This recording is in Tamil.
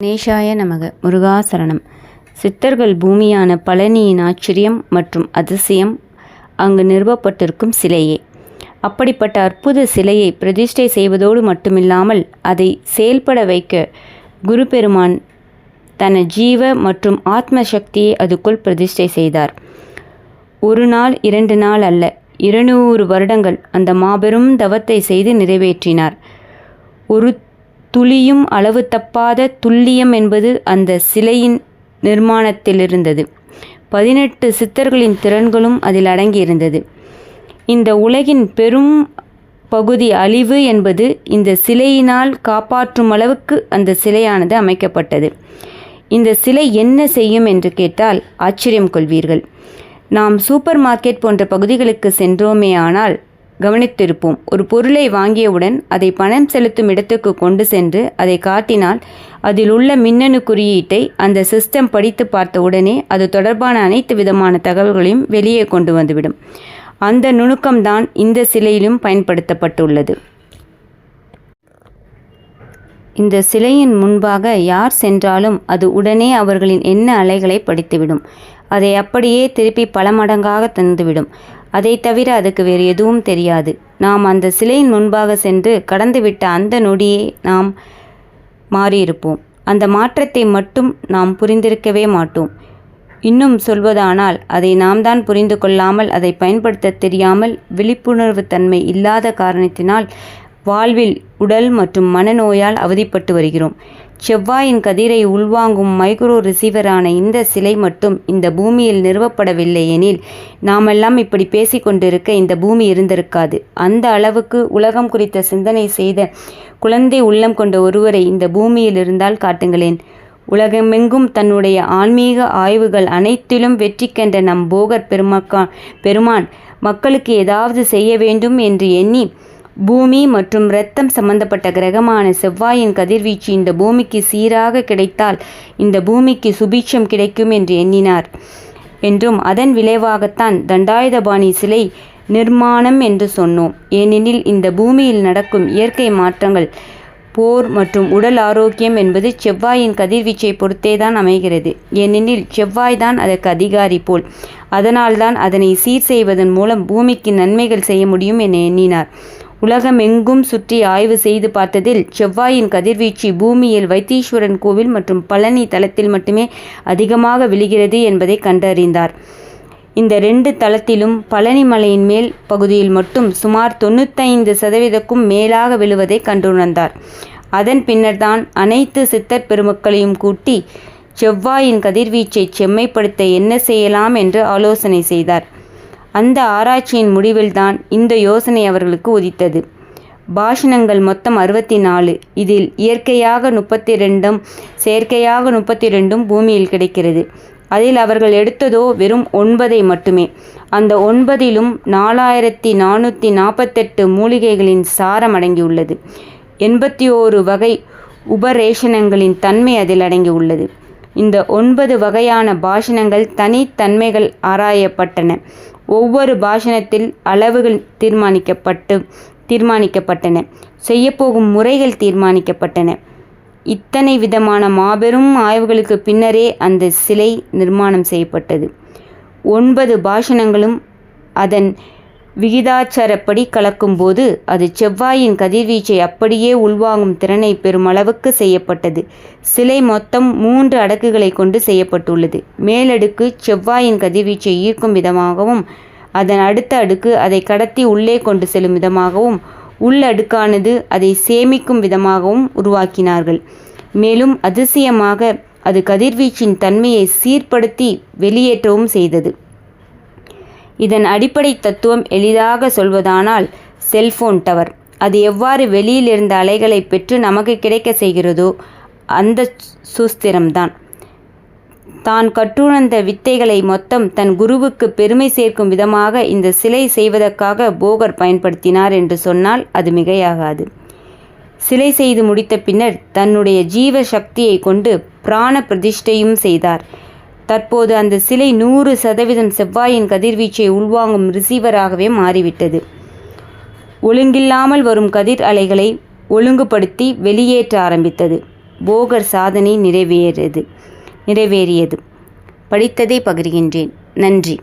கணேஷாய நமக. முருகாசரணம் சித்தர்கள் பூமியான பழனியின் ஆச்சரியம் மற்றும் அதிசயம் அங்கு நிறுவப்பட்டிருக்கும் சிலையே. அப்படிப்பட்ட அற்புத சிலையை பிரதிஷ்டை செய்வதோடு மட்டுமில்லாமல் அதை செயல்பட வைக்க குரு பெருமான் தன ஜீவ மற்றும் ஆத்ம சக்தியை அதுக்குள் பிரதிஷ்டை செய்தார். ஒரு நாள் இரண்டு நாள் அல்ல இருநூறு வருடங்கள் அந்த மாபெரும் தவத்தை செய்து நிறைவேற்றினார். ஒரு துளியும் அளவு தப்பாத துல்லியம் என்பது அந்த சிலையின் நிர்மாணத்தில் இருந்தது பதினெட்டு சித்தர்களின் திறன்களும் அதில் அடங்கியிருந்தது. இந்த உலகின் பெரும் பகுதி அழிவு என்பது இந்த சிலையினால் காப்பாற்றும் அளவுக்கு அந்த சிலையானது அமைக்கப்பட்டது. இந்த சிலை என்ன செய்யும் என்று கேட்டால் ஆச்சரியம் கொள்வீர்கள். நாம் சூப்பர் மார்க்கெட் போன்ற பகுதிகளுக்கு சென்றோமே ஆனால் கவனித்திருப்போம். ஒரு பொருளை வாங்கியவுடன் அதை பணம் செலுத்தும் இடத்துக்கு கொண்டு சென்று அதை காட்டினால் அதில் உள்ள மின்னணு குறியீட்டை அந்த சிஸ்டம் படித்து பார்த்த உடனே அது தொடர்பான அனைத்து விதமான தகவல்களையும் வெளியே கொண்டு வந்துவிடும். அந்த நுணுக்கம்தான் இந்த சிலையிலும் பயன்படுத்தப்பட்டுள்ளது. இந்த சிலையின் முன்பாக யார் சென்றாலும் அது உடனே அவர்களின் எண்ண அலைகளை படித்துவிடும். அதை அப்படியே திருப்பி பல மடங்காக தந்துவிடும். அதை தவிர அதுக்கு வேறு எதுவும் தெரியாது. நாம் அந்த சிலையின் முன்பாக சென்று கடந்துவிட்ட அந்த நொடியே நாம் மாறியிருப்போம். அந்த மாற்றத்தை மட்டும் நாம் புரிந்திருக்கவே மாட்டோம். இன்னும் சொல்வதானால் அதை நாம் தான் புரிந்து கொள்ளாமல் அதை பயன்படுத்த தெரியாமல் விழிப்புணர்வு தன்மை இல்லாத காரணத்தினால் வாழ்வில் உடல் மற்றும் மனநோயால் அவதிப்பட்டு வருகிறோம். செவ்வாயின் கதிரை உள்வாங்கும் மைக்ரோ ரிசீவரான இந்த சிலை மட்டும் இந்த பூமியில் நிறுவப்படவில்லை எனில் நாமெல்லாம் இப்படி பேசிக்கொண்டிருக்க இந்த பூமி இருந்திருக்காது. அந்த அளவுக்கு உலகம் குறித்த சிந்தனை செய்த குழந்தை உள்ளம் கொண்ட ஒருவரை இந்த பூமியில் இருந்தால் காட்டுங்களேன். உலகமெங்கும் தன்னுடைய ஆன்மீக ஆய்வுகள் அனைத்திலும் வெற்றி கண்ட நம் போகர் பெருமக்கா பெருமான் மக்களுக்கு ஏதாவது செய்ய வேண்டும் என்று எண்ணி பூமி மற்றும் இரத்தம் சம்பந்தப்பட்ட கிரகமான செவ்வாயின் கதிர்வீச்சு இந்த பூமிக்கு சீராக கிடைத்தால் இந்த பூமிக்கு சுபீட்சம் கிடைக்கும் என்று எண்ணினார். என்றும் அதன் விளைவாகத்தான் தண்டாயுதபாணி சிலை நிர்மாணம் என்று சொன்னோம். ஏனெனில் இந்த பூமியில் நடக்கும் இயற்கை மாற்றங்கள் போர் மற்றும் உடல் ஆரோக்கியம் என்பது செவ்வாயின் கதிர்வீச்சை பொறுத்தே தான் அமைகிறது. ஏனெனில் செவ்வாய் தான் அதற்கு அதிகாரி போல். அதனால்தான் அதனை சீர் செய்வதன் மூலம் பூமிக்கு நன்மைகள் செய்ய முடியும் என எண்ணினார். உலகமெங்கும் சுற்றி ஆய்வு செய்து பார்த்ததில் செவ்வாயின் கதிர்வீச்சு பூமியில் வைத்தீஸ்வரன் கோவில் மற்றும் பழனி தளத்தில் மட்டுமே அதிகமாக விழுகிறது என்பதை கண்டறிந்தார். இந்த ரெண்டு தளத்திலும் பழனி மலையின் மேல் பகுதியில் மட்டும் சுமார் தொண்ணூத்தைந்து சதவீதக்கும் மேலாக விழுவதை கண்டுணர்ந்தார். அதன் பின்னர்தான் அனைத்து சித்தர் பெருமக்களையும் கூட்டி செவ்வாயின் கதிர்வீச்சை செம்மைப்படுத்த என்ன செய்யலாம் என்று ஆலோசனை செய்தார். அந்த ஆராய்ச்சியின் முடிவில்தான் இந்த யோசனை அவர்களுக்கு உதித்தது. பாஷணங்கள் மொத்தம் அறுபத்தி நாலு இதில் இயற்கையாக முப்பத்தி ரெண்டும் செயற்கையாக முப்பத்தி ரெண்டும் பூமியில் கிடைக்கிறது. அதில் அவர்கள் எடுத்ததோ வெறும் ஒன்பதை மட்டுமே. அந்த ஒன்பதிலும் நாலாயிரத்தி நானூற்றி நாற்பத்தெட்டு மூலிகைகளின் சாரம் அடங்கியுள்ளது. எண்பத்தி ஓரு வகை உபரேஷனங்களின் தன்மை அதில் அடங்கியுள்ளது. இந்த ஒன்பது வகையான பாஷணங்கள் தனித்தன்மைகள் ஆராயப்பட்டன. ஒவ்வொரு பாஷணத்தில் அளவுகள் தீர்மானிக்கப்பட்டு தீர்மானிக்கப்பட்டன. செய்யப்போகும் முறைகள் தீர்மானிக்கப்பட்டன. இத்தனை விதமான மாபெரும் ஆய்வுகளுக்கு பின்னரே அந்த சிலை நிர்மாணம் செய்யப்பட்டது. ஒன்பது பாஷணங்களும் அதன் விகிதாச்சாரப்படி கலக்கும்போது அது செவ்வாயின் கதிர்வீச்சை அப்படியே உள்வாங்கும் திறனை பெருமளவுக்கு செய்யப்பட்டது. சிலை மொத்தம் மூன்று அடுக்குகளை கொண்டு செய்யப்பட்டுள்ளது. மேலடுக்கு செவ்வாயின் கதிர்வீச்சை ஈர்க்கும் விதமாகவும் அதன் அடுத்த அடுக்கு அதை கடத்தி உள்ளே கொண்டு செல்லும் விதமாகவும் உள்ளடுக்கானது அதை சேமிக்கும் விதமாகவும் உருவாக்கினார்கள். மேலும் அதிசயமாக அது கதிர்வீச்சின் தன்மையை சீர்படுத்தி வெளியேற்றவும் செய்தது. இதன் அடிப்படை தத்துவம் எளிதாக சொல்வதானால் செல்போன் டவர். அது எவ்வாறு வெளியில் இருந்த அலைகளை பெற்று நமக்கு கிடைக்க செய்கிறதோ அந்த சூஸ்திரம்தான். தான் கற்றுணர்ந்த வித்தைகளை மொத்தம் தன் குருவுக்கு பெருமை சேர்க்கும் விதமாக இந்த சிலை செய்வதற்காக போகர் பயன்படுத்தினார் என்று சொன்னால் அது மிகையாகாது. சிலை செய்து முடித்த பின்னர் தன்னுடைய ஜீவ சக்தியை கொண்டு பிராண பிரதிஷ்டையும் செய்தார். தற்போது அந்த சிலை நூறு சதவீதம் செவ்வாயின் கதிர்வீச்சை உள்வாங்கும் ரிசீவராகவே மாறிவிட்டது. ஒழுங்கில்லாமல் வரும் கதிர் அலைகளை ஒழுங்குபடுத்தி வெளியேற்ற ஆரம்பித்தது. போகர் சாதனை நிறைவேறியது. நிறைவேறியது. படித்ததை பகிர்கின்றேன். நன்றி.